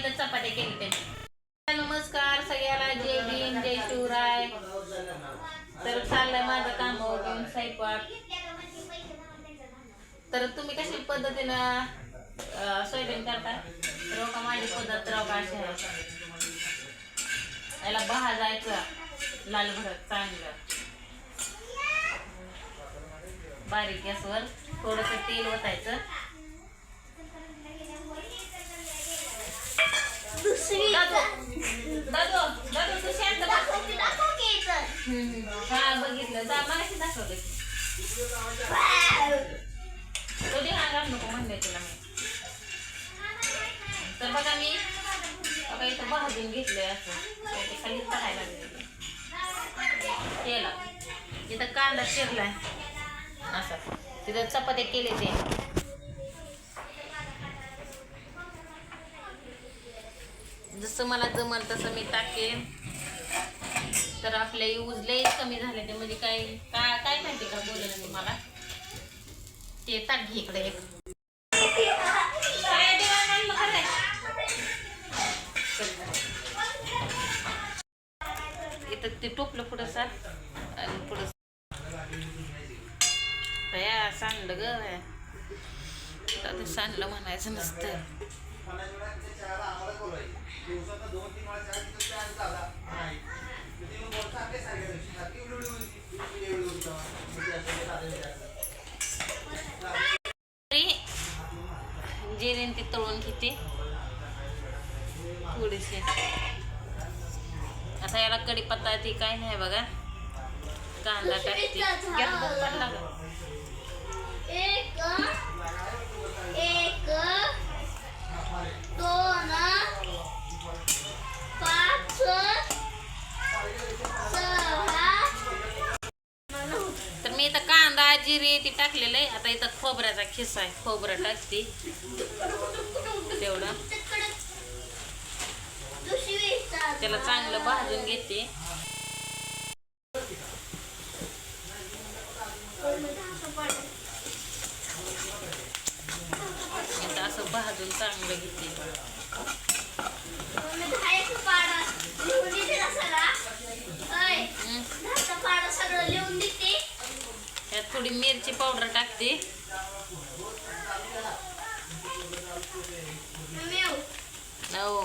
इथं चपात्या केली त्यांनी नमस्कार सगळ्याला जय भीम जय शिवराय. तर चाललंय माझं काम हो घेऊन स्वयंपाक. तर तुम्ही कशी पद्धतीनं अं, सोयाबीन करता? रोका माझी पद्धत रोका अशी आहे. याला भाजायचं लाल भरत चांगलं. बारीक गॅसवर थोडस तेल ओतायचं. हा बघितलं जा मला की दाखवलं तो दे अंगात नको म्हणले तुला मी तर बघा मी बघा इथं भाजून घेतलंय असं ते खाली टाकायला लागले केला इथं कांदा चिरलाय. असं. तिथं चपात्या केले ते. जसं मला जमल तसं मी टाकेन. तर आपले यूज लय कमी झाले ते म्हणजे काय काय काय माहिती का बोललं तुम्हाला? ते टाक घे इकडे. एक इथं ते टोपलं पुढं सर. आणि पुढं बया सांडलं ग. बया. सांडलं म्हणायचं नसतं तरी जिरेन ती तळून घेते. थोडीशी आता याला कढीपत्ता ती काय नाही बघा. कांदा टाकते गॅस बंद पडला का? एक एक दोन पाच सहा तर मी इथं कांदा जिरे ती टाकलेलं आहे. आता इथं खोबऱ्याचा खिस्सा आहे. खोबरं टाकते. तेवढं. त्याला चांगलं भाजून घेते. असं भाजून चांगलं घेते. थोडी मिरची पावडर हो.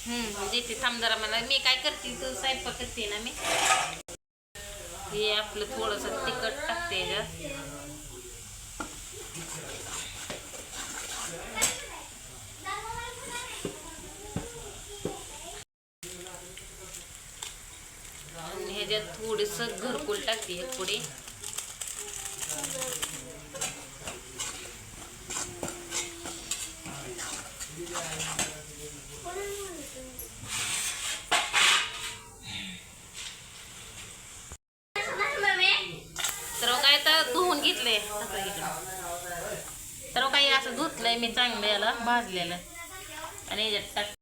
हम्म म्हणजे देते थांब जरा मला. मी काय करते तू स्वयंपाक करते ना मी? हे आपलं थोडस तिखट टाकते याच्यात त्याच्यात ह्याच्यात थोडस घरकुल टाकते एक पुढे. तर हो काय तर धुवून घेतले. तर हो काही असं धुतलंय मी चांगलं याला भाजलेलं. आणि याच्यात टाक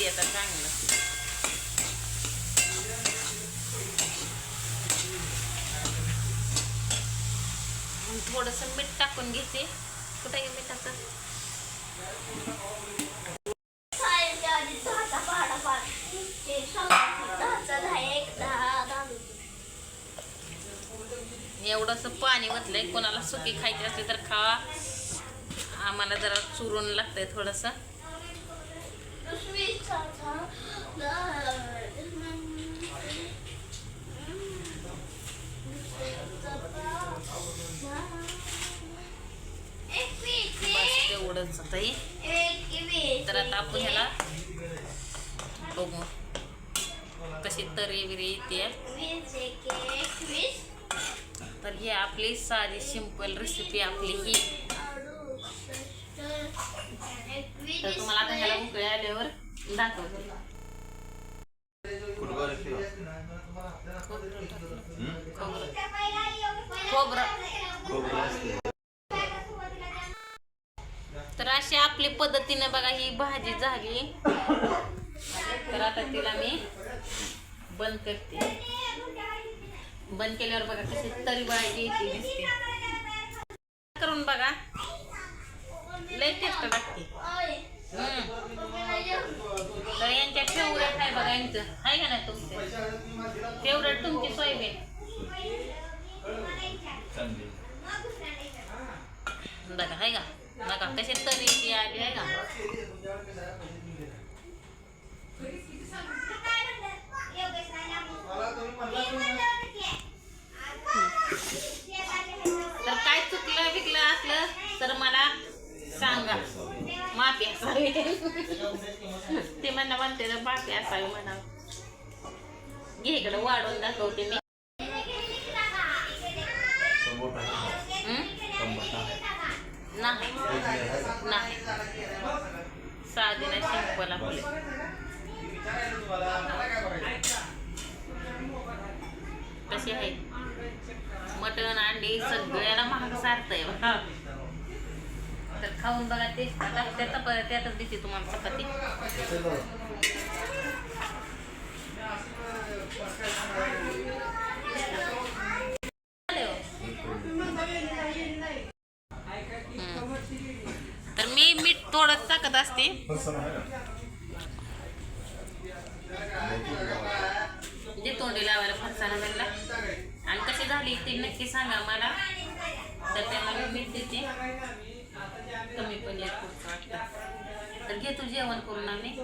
करते आता चांगलं थोडस मीठ टाकून घेते. कुठे आहे मीठाचं सायच्या आधी दहाचा पाडा पाड. ते सहा दहाचा दहा एक दहा दहा एवढंसं पाणी वतलंय कोणाला सुकी खायची असली तर खावा. आम्हाला जरा चुरून लागतंय थोडंसं बस तेवढंच आता हे तर आता आपण ह्याला बघू. कशी तरी बिरी येते. तर ही आपली साधी सिंपल रेसिपी आपली ही. तर तुम्हाला आता ह्याला उकळी आल्यावर तर अशी आपली पद्धतीने बघा ही भाजी झाली. तर आता तिला मी बंद करते. बंद केल्यावर बघा कशी तरी बळायची येते दिसते. करून बघा. लय टेस्ट लागते हम्म. तर यांच्या फेवरेट आहे बघा यांचं. आहे का नाही तुमचं? फेवरेट तुमची सोयाबीन? बघा आहे का? बघा कशी तरी आली आहे का? तर काय चुकलं बिकलं असलं तर मला सांगा. माफी असावी. ते म्हणा म्हणते तर माफी असावी म्हणा घे इकडे वाढून दाखवते मी. नाही. कोथिंबीर नाही. साधी सिंपल आपले कशी आहे? मटण अंडी सगळ्याला महाग सारतंय बघा. तर खाऊन बघा ते त्याचा त्यातच दिसते तुम्हाला चपाती हो. तर मी मीठ थोडं टाकत असते. जे तोंडी लावायला फरसाना त्यांना आणि कशी झाली ती नक्की सांगा मला. तर त्याला मी मीठ देते. कमी पण येत तर घे तू जेवण करून आम्ही